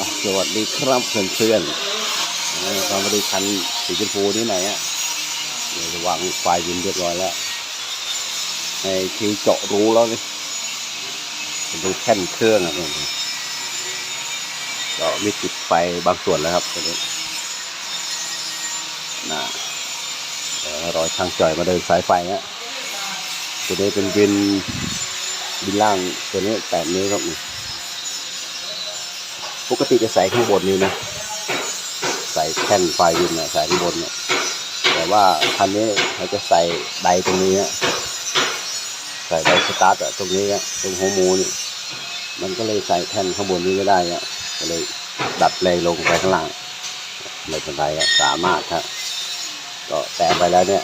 สวัสดีครับเพื่อนๆเออความบริคันสีชมพูนี่ไหนอะเดี๋ยววางไฟยินเรียบร้อยแล้วในคิวเจาะรูแล้วนี่ดูแท่นเครื่องอะนี่ก็มีติดไฟบางส่วนแล้วครับตอนนี้นะเดี๋ยวรอยช่างจ่อยมาเดินสายไฟเนี่ยตัวนี้เป็นวินวินล่างตัวนี้แปดนิ้วครับนี่ ปกติจะใส่ข้างบนนี้นะ ใส่แท่นไฟวินนะใส่ข้างบนเนี่ย แต่ว่าคันนี้เราจะใส่ไดตรงนี้อะใส่ไดสตาร์ทอะตรงนี้อะตรงหัวมูนี่มันก็เลยใส่แท่นข้างบนนี้ไม่ได้อะก็เลยดัดแรงลงไปข้างล่างไม่เป็นไรอะสามารถฮะก็แต่ไปแล้วเนี่ย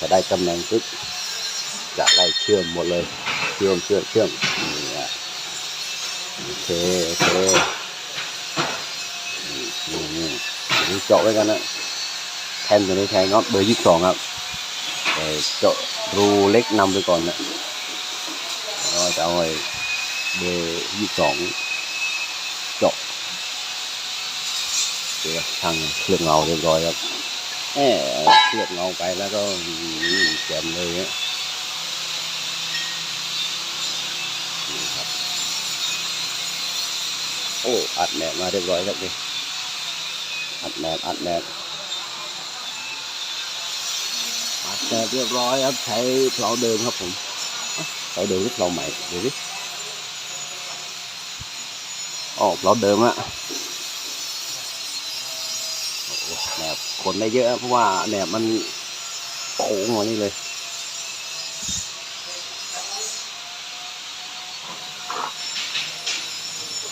จะได้ตำแหน่งปึ๊บจะไล่เชื่อมหมดเลย เชื่อมเชื่อมเชื่อมนี่อะโอเคโอเค นี่นี่เจาะไว้กันนะแทนตัวนี้แทนน็อตเบอร์ยี่สิบสองครับแต่เจาะรูเล็กนำไปก่อนนะแล้วจะเอาไอ้เบอร์ยี่สิบสองเจาะเดี๋ยวทางเคลือบเงาเรียบร้อยครับแหมเคลือบเงาไปแล้วก็แจ่มเลยเนี่ยโอ้อัดแหนมาเรียบร้อยครับนี่ อัดแนบอัดแนบอัดแนบเรียบร้อยครับใช้เพลาเดิมครับผมเอ้าเพลาเดิมหรือเพลาใหม่ดูดิอ๋อเพลาเดิมอะโอ้โหแหนบคนได้เยอะเพราะว่าแหนบมันโค้งมานี่เลย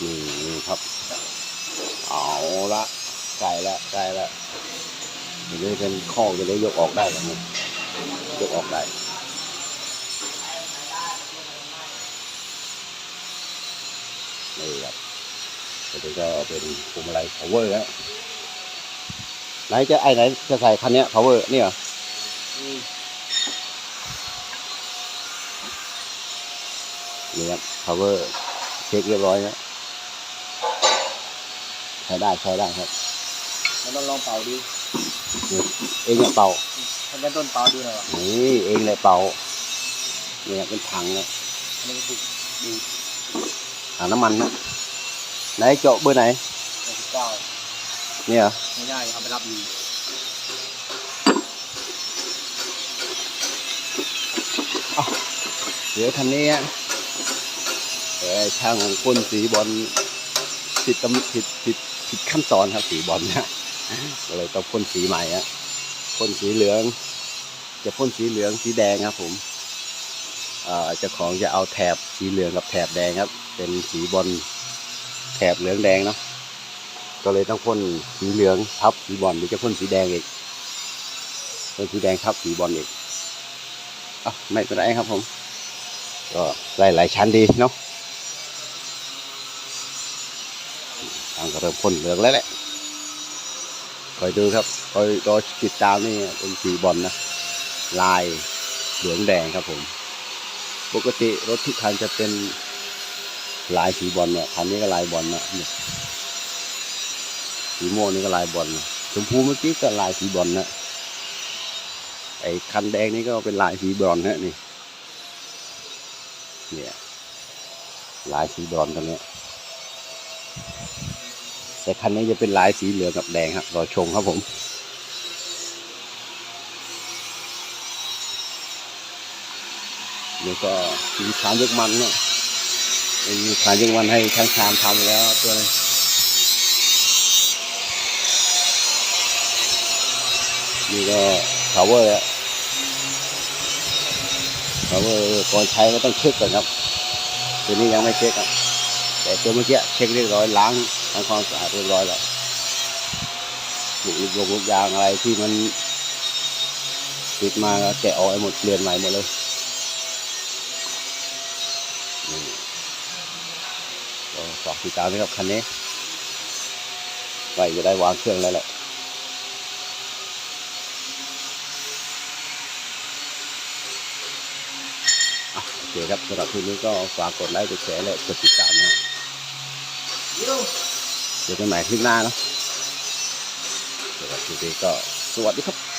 นี่นี่ครับ เอาละ ใกล้ละใกล้ละเดี๋ยวจะเป็นข้อจะได้ยกออกได้แล้วนี่ยกออกได้นี่ครับเดี๋ยวก็เป็นพวงมาลัย power แล้วไหนจะไอ้ไหนจะใส่คันนี้ย power นี่เหรอนี่ครับ power เช็คเรียบร้อยแล้วใช้ได้ใช้ได้ครับ มันต้องลองเป่าดูเองเนี่ยเป่ามันจะต้นเป่าดูหน่อยวะนี่เองเลยเป่าเนี่ยเป็นถังนะอันนี้ก็ถูกดูถังน้ำมันนะไหนเจาะเบอร์ไหนสิบเก้าเนี่ยเหรอไม่ได้เอาไปรับอยู่เดี๋ยวคันนี้อะเออช่างพ่นสีบอลผิดตำผิดผิดผิดขั้นตอนครับสีบอลนะ ก็เลยต้องพ่นสีใหม่อะพ่นสีเหลือง จะพ่นสีเหลืองสีแดงครับ ผมเจ้าของจะเอาแถบสีเหลืองกับแถบแดงครับ เป็นสีบอลแถบเหลืองแดงเนาะก็เลยต้องพ่นสีเหลืองทับสีบอลหรือจะพ่นสีแดงอีกพ่นสีแดงทับสีบอลอีกอะไม่เป็นไรครับผม ก็หลายหลายๆชั้นดีเนาะทางก็เริ่มพ่นเหลืองแล้วแหละ คอยดูครับคอยรอติดตามนี่เป็นสีบอลนะ ลายเหลืองแดงครับผม ปกติรถทุกคันจะเป็นลายสีบอลเนี่ยคันนี้ก็ลายบอลนะเนี่ยสีม่วงนี่ก็ลายบอลนะชมพูเมื่อกี้ก็ลายสีบอลนะไอ้คันแดงนี่ก็เป็นลายสีบอลนะนี่เนี่ยลายสีบอนซ์ตัวเนี้ย แต่คันนี้จะเป็นลายสีเหลืองกับแดงครับรอชมครับผมเดี๋ยวก็มีขานยกมันเนี่ยมีขานยกมันให้ช่างชามทำแล้วตัวนี้นี่ก็ power อะ power ก่อนใช้ก็ต้องเช็คก่อนครับ ตัวนี้ยังไม่เช็คครับ แต่ตัวเมื่อกี้เช็คเรียบร้อยล้าง ทำความสะอาดเรียบร้อยแล้วหลูกลูกยงลูกยางอะไรที่มันติดมาแกะออกให้หมดเปลี่ยนใหม่หมดเลยก็ฝากติดตามด้วยครับคันนี้ไว้จะได้วางเครื่องแล้วแหละโอเคครับสำหรับคลิปนี้ก็ฝากกดไลค์กดแชร์และกดติดตามนะครับ เจอกันใหม่คลิปหน้าเนาะสำหรับคลิปนี้ก็สวัสดีครับ